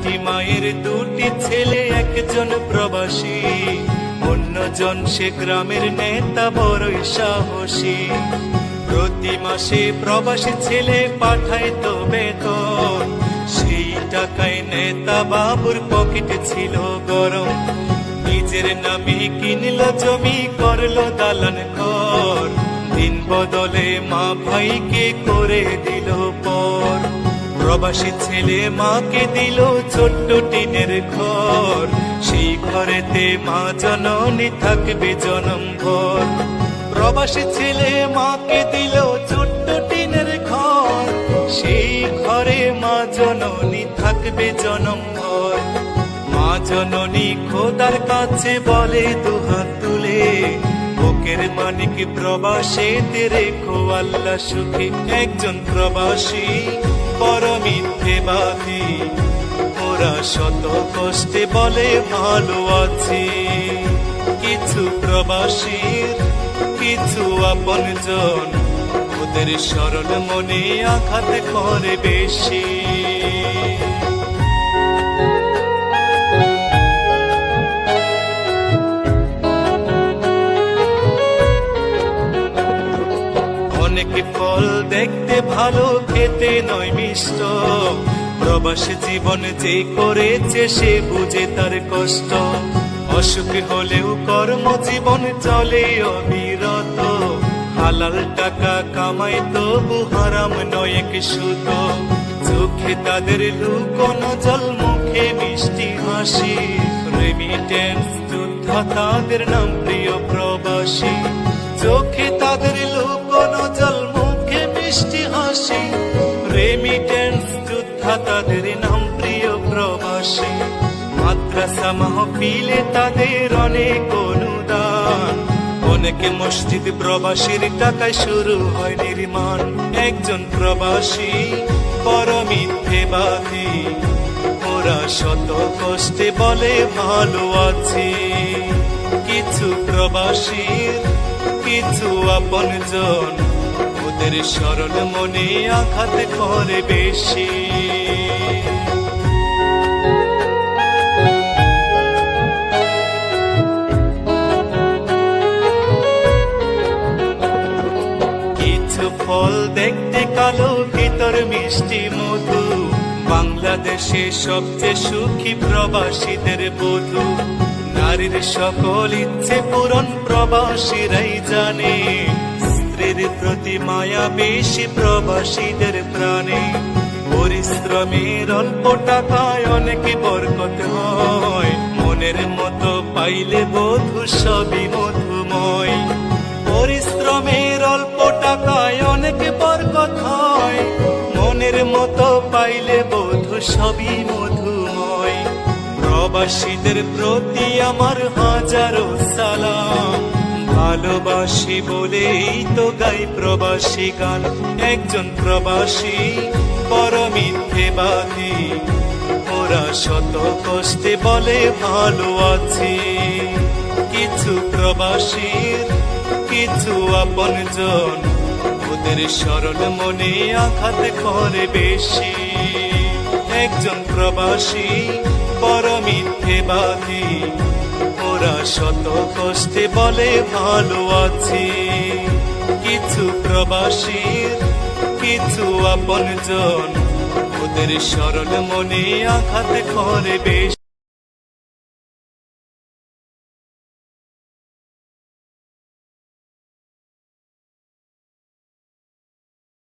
একটি মায়ের, দুটি ছেলে, একজন প্রবাসী। অন্যজন সে গ্রামের নেতা, বড়ই সাহসী। প্রতি মাসে প্রবাসী ছেলে পাঠায় তো বেতন। সেই টাকায় নেতা বাবুর পকেটে ছিল গরম। নিজের নামে কিনল জমি, করল দালান কর দিন বদলে মা ভাইকে করে দিল পর। প্রবাসী ছেলে মাকে দিল ছোট্ট টিনের ঘর। সেই ঘরেতে মা জননী থাকবে জনম ভর প্রবাসী ছেলে মাকে দিল ছোট্ট টিনের ঘর। সেই ঘরে মা জননী থাকবে জনম ভর মা জননী খোদার কাছে বলে দুহাত তুলে বুকের মানিক প্রবাসে রেখো আল্লাহ সুখে। একজন প্রবাসী বড় মিথ্যেবাদী ওরা শত কষ্টে বলে, ভালো আছি। কিছু প্রবাসীর, কিছু আপনজন, ওদের সরল মনে আঘাত করে বেশি। ভালো খেতে নয় মিষ্ট। প্রবাস জীবন যে করেছে সে বুঝে তার কষ্ট। অসুখ হলেও কর্মজীবন চলে অবিরত। হালাল টাকা কামাই তবু হারাম নয় এক সুত। চোখে তাদের লুকোনো জল, মুখে মিষ্টি হাসি। রেমিটেন্স যোদ্ধা তাদের নাম, প্রিয় প্রবাসী। চোখে তাদের লুকোনো জল মিষ্টি রেমিটেন্স যোদ্ধা তাদের নাম প্রিয় প্রবাসী। মাদ্রাসা মাহফিলে তাদের অনেক অনুদান। অনেকে মসজিদ প্রবাসীর টাকায় শুরু হয় নির্মাণ। একজন প্রবাসী বড় মিথ্যেবাদী ওরা শত কষ্টে বলে, ভালো আছে। কিছু প্রবাসীর, কিছু আপনজন। ওদের সরল মনে আঘাত করে বেশি। কিছু ফল দেখতে কালো, ভিতর মিষ্টি মধু। বাংলাদেশে সবচেয়ে সুখী প্রবাসীদের বধু। নারীর সকল ইচ্ছে পূরণ প্রবাসীরাই জানে। স্ত্রীর প্রতি মায়া বেশি প্রবাসীদের প্রাণে। পরিশ্রমের অল্প টাকায় অনেক বরকত হয়। মনের মতো পাইলে বধু সবই মধুময়। পরিশ্রমের অল্প টাকায় অনেক বরকত হয়। মনের মতো পাইলে বধু সবই মধুময়। প্রবাসীদের প্রতি আমার হাজারো সালাম। ভালোবাসি বলেই তো গাই প্রবাসী গান। একজন প্রবাসী, বড় মিথ্যেবাদী ওরা শত কষ্টে বলে, ভালো আছে। কিছু প্রবাসীর, কিছু আপনজন, ওদের সরল মনে আঘাত করে বেশি। একজন প্রবাসী, বড় মিথ্যেবাদী ওরা শত কষ্টে বলে ভালো আছি। কিছু প্রবাসীর, কিছু আপনজন, ওদের সরল মনে আঘাত করে বেশি।